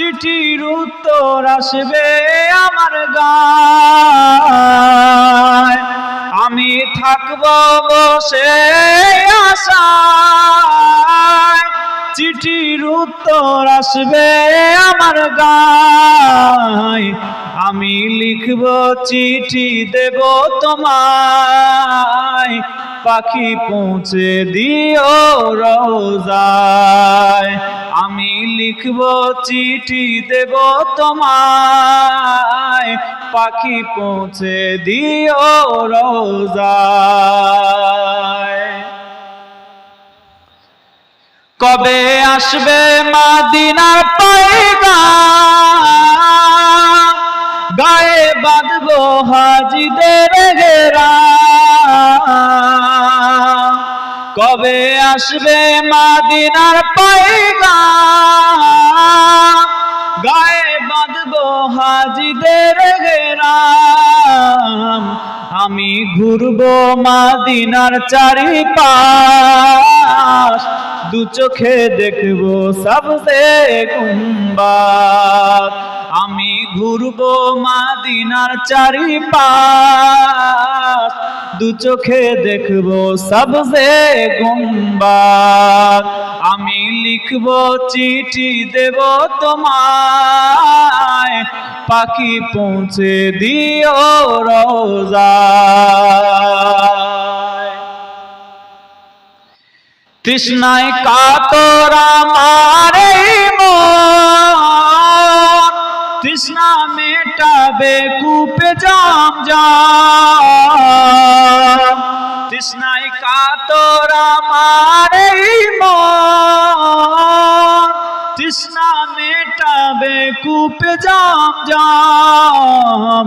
চিঠির উত্তর আসবে আমার গায়। আমি থাকব বসে আশায়। চিঠির উত্তর আসবে আমার গায়। আমি লিখব চিঠি দেব তোমায়। পাখি পৌঁছে দিও রোজায়। লিখব চিঠি দেব তোমায়। পাখি পৌঁছে দিও রোজায়। কবে আসবে মাদিনার পায়গা? গায়ে বাঁধবো হাজিদের ঘেরা। কবে আসবে মাদিনার পায়গা? গায়ে বাঁধবো হাজিদের ঘেরাম আমি ঘুরবো মাদিনার চারিপাশ। দু চোখে দেখব সবসে গুম্বাদ। আমি ঘুরবো মাদিনার চারিপাশ। দু চোখে দেখব সবসে গুম্বাদ আমি লিখব চিঠি দেব তোমায়, পাখি পৌঁছে দিও রোজা তৃষ্ণায় কাতর মন তৃষ্ণা মেটাবে কূপে জাম জাম। তৃষ্ণায় কাতর আমার তৃষ্ণা মেটাবে কূপে জাম জাম।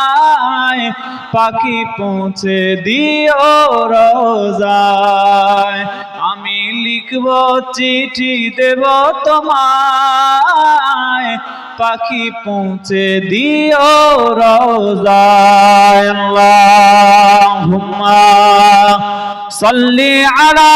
পাখি পৌঁছে দিও রোজায়। আমি লিখব চিঠি, দেব তোমায়। পাখি পৌঁছে দিও রোজায়। আল্লাহুম্মা সাল্লি আলা